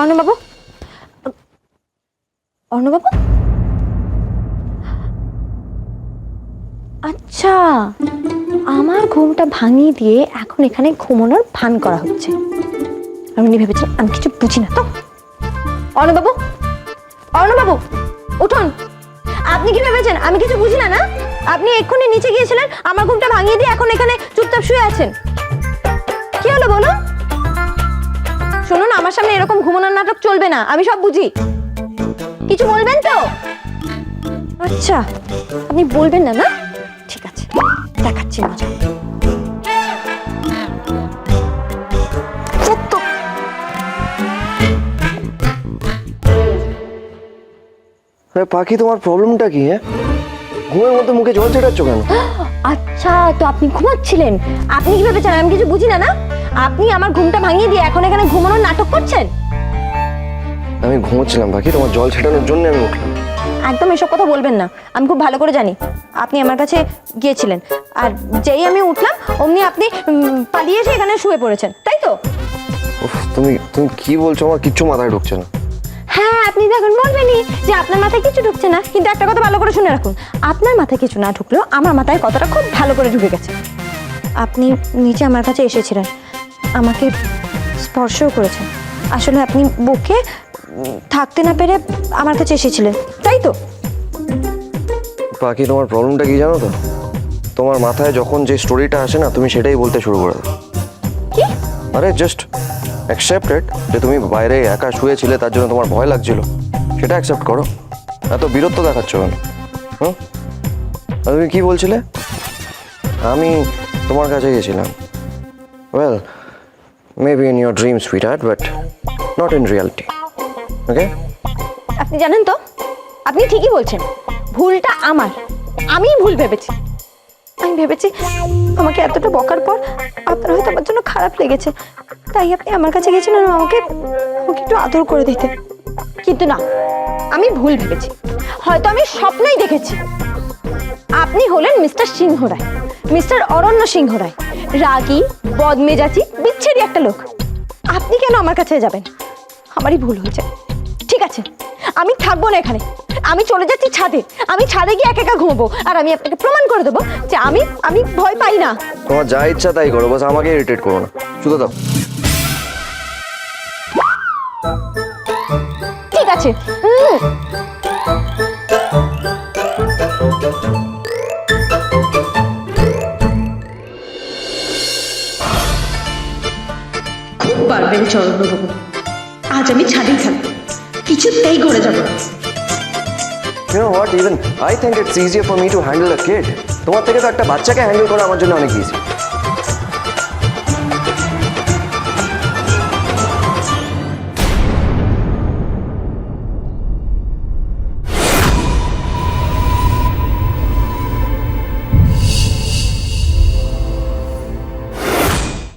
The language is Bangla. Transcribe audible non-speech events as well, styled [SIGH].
অর্ণবাবু? অর্ণবাবু? আচ্ছা আমার ঘুমটা ভাঙিয়ে দিয়ে এখন এখানে ঘুমানোর ভান করা হচ্ছে। আমি উনি ভেবেছেন আমি কিছু বুঝি না তো। অর্ণবাবু? অর্ণবাবু, উঠুন। আপনি কি ভেবেছেন? আমি কিছু বুঝি না না? আপনি এক্ষুনি নিচে গিয়েছিলেন, আমার ঘুমটা ভাঙিয়ে দিয়ে এখন এখানে চুপচাপ শুয়ে আছেন। কি হলো বলো শুনুন আমার সামনে এরকম ঘুমানোর নাটক চলবে না আমি সব বুঝি। কিছু বলবেন তো? আচ্ছা আপনি বলবেন না না? ঠিক আছে দেখাচ্ছি মজা। আরে পাখি তোমার প্রবলেমটা কি হ্যাঁ? ঘুমের মধ্যে মুখে জল ছেটাচ্ছ কেন? [GASPS] আচ্ছা তো আপনি ঘুমাচ্ছিলেন। আপনি কি ভেবেছেন আমি কিছু বুঝি না না? আপনি আমার ঘুমটা ভাঙিয়ে দিয়ে এখন এখানে ঘুমানোর নাটক করছেন? আমি ঘুমোচ্ছিলাম পাখি তোমার জল ছেটানোর জন্য আমি উঠলাম। একদম এসব কথা বলবেন না আমি খুব ভালো করে জানি। আপনি আমার কাছে গিয়েছিলেন আর যেই আমি উঠলাম অমনি আপনি উম, পালিয়ে এসে এখানে শুয়ে পড়েছেন তাই তো? উফ, তুমি তুমি কি বলছো? আমার কিচ্ছু মাথায় ঢুকছে না। হ্যাঁ আপনি তো এখন বলবেনই যে আপনার মাথায় কিছু ঢুকছে না কিন্তু একটা কথা ভালো করে শুনে রাখুন আপনার মাথায় কিছু না ঢুকলেও আমার মাথায় কথাটা খুব ভালো করে ঢুকে গেছে। আপনি নিচে আমার কাছে এসেছিলেন আমাকে স্পর্শও করেছেন। আসলে আপনি বুকে থাকতে না পেরে আমার কাছে এসেছিলেন তাই তো? বাকি তোমার প্রবলেমটা কি জানো তো? তোমার মাথায় যখন যে স্টোরিটা আসে না তুমি সেটাই বলতে শুরু করে দাও। কি? আরে জাস্ট অ্যাকসেপ্টেড যে তুমি বাইরে একা শুয়েছিলে তার জন্য তোমার ভয় লাগছিল। সেটা অ্যাকসেপ্ট করো। এত বীরত্ব দেখাচ্ছ কেন? হুম? তুমি কি বলছিলে? আমি তোমার কাছে গেছিলাম। Well maybe in your dream sweet heart but not in reality okay আপনি জানেন তো? আপনি ঠিকই বলছেন। ভুলটা আমার। আমিই ভুল ভেবেছি। আমি ভেবেছি আমাকে এতটা বকার পর আপনার হয়তো আমার জন্য খারাপ লেগেছে। তাই আপনি আমার কাছে গেছিলেন আমাকে আমাকে একটু আদর করে দিতে। কিন্তু না, আমি ভুল ভেবেছি। হয়তো আমি স্বপ্নই দেখেছি। আপনি হলেন মিস্টার সিংহ রায় মিস্টার অরণ্য সিংহ রায় রাগী, বদমেজাজি বিচ্ছেরি একটা লোক। আপনি কেন আমার কাছে যাবেন? আমারই ভুল হয়েছে। ঠিক আছে আমি থাকব না এখানে। আমি চলে যাচ্ছি ছাদে। আমি ছাদে গিয়ে একা একা ঘুমবো। আর আমি আপনাকে প্রমাণ করে দেবো যে আমি আমি ভয় পাই না। তোমার যা ইচ্ছা তাই করো বাস আমাকে ইরিটেট করো না। শুধু দাও। ঠিক আছে উম, পারবেন চরণবাবু আজ আমি ছাদেই থাকব কিছুতেই ঘরে যাব You know what? Even I think it's easier for me to handle a kid. তোমার থেকে তো একটা বাচ্চাকে হ্যান্ডেল করা আমার জন্য অনেক ইজি